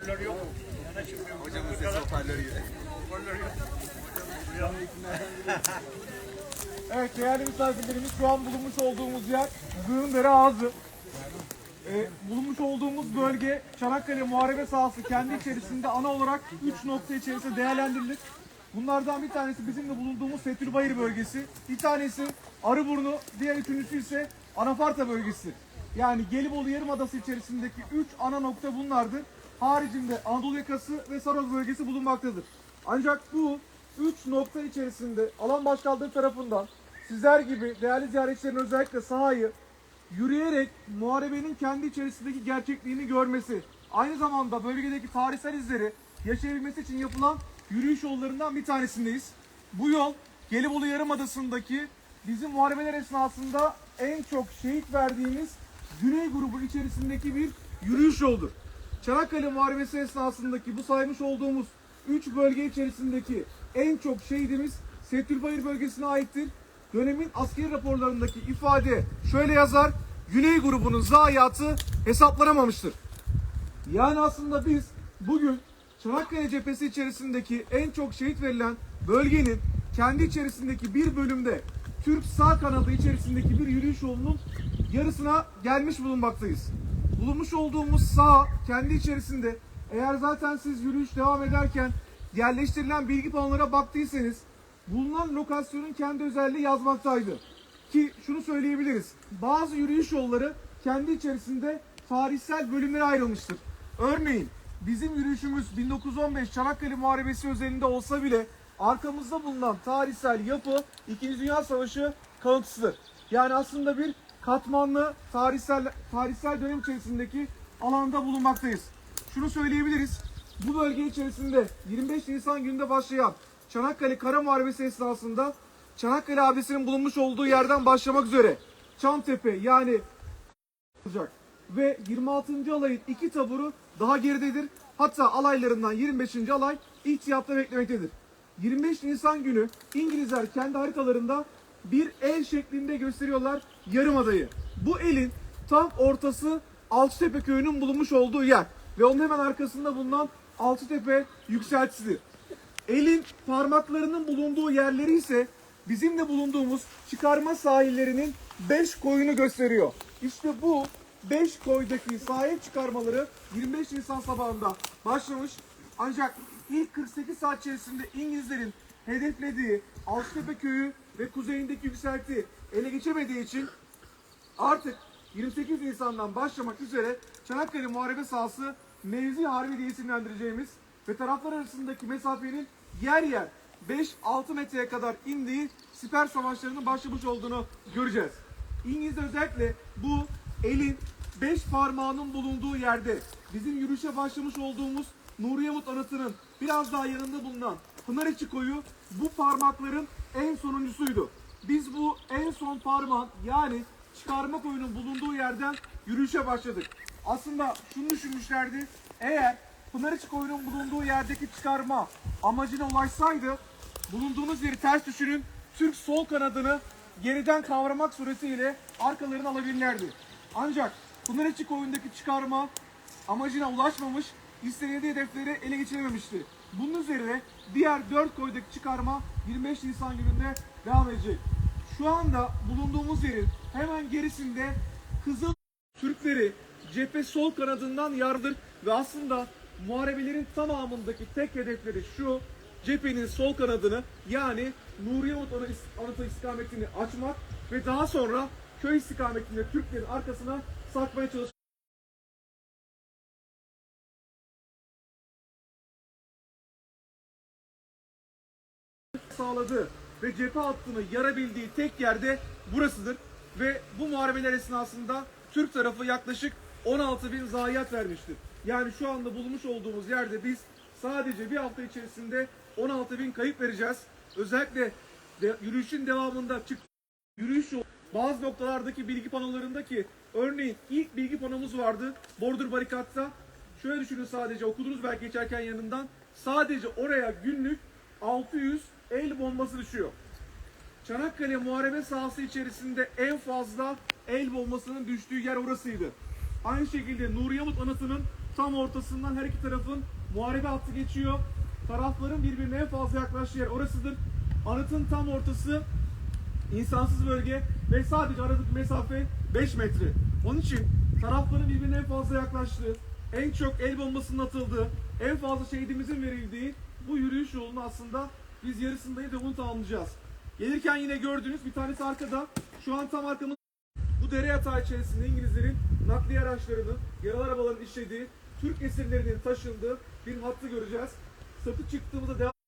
Hoparlör yok. Yanaşın bir Hocamın sesi hoparlörü gibi. hoparlör yok. Evet değerli misafirlerimiz şu an bulunmuş olduğumuz yer Zığındere Ağzı. Ee, bulunmuş olduğumuz bölge Çanakkale Muharebe sahası kendi içerisinde ana olarak 3 nokta içerisinde değerlendirilir. Bunlardan bir tanesi bizim de bulunduğumuz Fethülbayır bölgesi. Bir tanesi Arıburnu, diğer üçüncüsü ise Anafarta bölgesi. Yani Gelibolu Yarımadası içerisindeki 3 ana nokta bunlardır. Haricinde Anadolu yakası ve Saros bölgesi bulunmaktadır. Ancak bu 3 nokta içerisinde alan başkanlığı tarafından sizler gibi değerli ziyaretçilerin özellikle sahayı yürüyerek muharebenin kendi içerisindeki gerçekliğini görmesi, aynı zamanda bölgedeki tarihsel izleri yaşayabilmesi için yapılan yürüyüş yollarından bir tanesindeyiz. Bu yol Gelibolu Yarımadası'ndaki bizim muharebeler esnasında en çok şehit verdiğimiz Güney grubu içerisindeki bir yürüyüş yoldur. Çanakkale Muharebesi esnasındaki bu saymış olduğumuz 3 bölge içerisindeki en çok şehidimiz Settülbayır bölgesine aittir. Dönemin askeri raporlarındaki ifade şöyle yazar. Güney grubunun zayiatı hesaplanamamıştır. Yani aslında biz bugün Çanakkale cephesi içerisindeki en çok şehit verilen bölgenin kendi içerisindeki bir bölümde Türk sağ kanadı içerisindeki bir yürüyüş yolunun yarısına gelmiş bulunmaktayız. Bulunmuş olduğumuz sağ kendi içerisinde eğer zaten siz yürüyüş devam ederken yerleştirilen bilgi panolara baktıysanız bulunan lokasyonun kendi özelliği yazmaktaydı. Ki şunu söyleyebiliriz. Bazı yürüyüş yolları kendi içerisinde tarihsel bölümlere ayrılmıştır. Örneğin bizim yürüyüşümüz 1915 Çanakkale Muharebesi özelinde olsa bile arkamızda bulunan tarihsel yapı 2. Dünya Savaşı kalıntısıdır. Yani aslında bir katmanlı tarihsel tarihsel dönem içerisindeki alanda bulunmaktayız. Şunu söyleyebiliriz. Bu bölge içerisinde 25 Nisan gününde başlayan Çanakkale Kara Muharebesi esnasında Çanakkale abisinin bulunmuş olduğu yerden başlamak üzere Çamtepe yani olacak. Ve 26. alayın iki taburu daha geridedir. Hatta alaylarından 25. alay ihtiyatta beklemektedir. 25 Nisan günü İngilizler kendi haritalarında bir el şeklinde gösteriyorlar Yarımada'yı. Bu elin tam ortası Altıtepe köyünün bulunmuş olduğu yer. Ve onun hemen arkasında bulunan Altıtepe yükseltisidir. Elin parmaklarının bulunduğu yerleri ise bizim de bulunduğumuz çıkarma sahillerinin 5 koyunu gösteriyor. İşte bu 5 koydaki sahil çıkarmaları 25 Nisan sabahında başlamış. Ancak ilk 48 saat içerisinde İngilizlerin hedeflediği Altıtepe köyü ve kuzeyindeki yükselti ele geçemediği için artık 28 Nisan'dan başlamak üzere Çanakkale Muharebe sahası Mevzi Harbi diye isimlendireceğimiz ve taraflar arasındaki mesafenin yer yer 5-6 metreye kadar indiği siper savaşlarının başlamış olduğunu göreceğiz. İngilizler özellikle bu elin 5 parmağının bulunduğu yerde bizim yürüyüşe başlamış olduğumuz Nuriyemut anıtının biraz daha yanında bulunan Pınarıçı koyu bu parmakların en sonuncusuydu. Biz bu en son parmağın yani çıkarma koyunun bulunduğu yerden yürüyüşe başladık. Aslında şunu düşünmüşlerdi. Eğer Pınarıçı koyunun bulunduğu yerdeki çıkarma amacına ulaşsaydı bulunduğunuz yeri ters düşünün. Türk sol kanadını geriden kavramak suretiyle arkalarını alabilirlerdi. Ancak Pınarıçı koyundaki çıkarma amacına ulaşmamış, istediği hedefleri ele geçirememişti. Bunun üzerine diğer 4 koydaki çıkarma 25 Nisan gününde devam edecek. Şu anda bulunduğumuz yerin hemen gerisinde Kızıl Türkleri cephe sol kanadından yardır ve aslında muharebelerin tamamındaki tek hedefleri şu cephenin sol kanadını yani Nuriye Anıtı istikametini açmak ve daha sonra köy istikametinde Türklerin arkasına sakmaya çalışmak. sağladığı ve cephe hattını yarabildiği tek yerde burasıdır. Ve bu muharebeler esnasında Türk tarafı yaklaşık 16 bin zayiat vermiştir. Yani şu anda bulunmuş olduğumuz yerde biz sadece bir hafta içerisinde 16 bin kayıp vereceğiz. Özellikle de, yürüyüşün devamında çık yürüyüş bazı noktalardaki bilgi panolarındaki örneğin ilk bilgi panomuz vardı Bordur Barikat'ta. Şöyle düşünün sadece okudunuz belki geçerken yanından sadece oraya günlük 600 el bombası düşüyor. Çanakkale Muharebe sahası içerisinde en fazla el bombasının düştüğü yer orasıydı. Aynı şekilde Nur Yamut Anıtı'nın tam ortasından her iki tarafın muharebe hattı geçiyor. Tarafların birbirine en fazla yaklaştığı yer orasıdır. Anıtın tam ortası insansız bölge ve sadece aradaki mesafe 5 metre. Onun için tarafların birbirine en fazla yaklaştığı, en çok el bombasının atıldığı, en fazla şehidimizin verildiği bu yürüyüş yolunu aslında biz yarısındayız ve bunu tamamlayacağız. Gelirken yine gördüğünüz bir tanesi arkada. Şu an tam arkamız bu dere yatağı içerisinde İngilizlerin nakliye araçlarının, yaralı arabaların işlediği, Türk esirlerinin taşındığı bir hattı göreceğiz. Satı çıktığımızda devam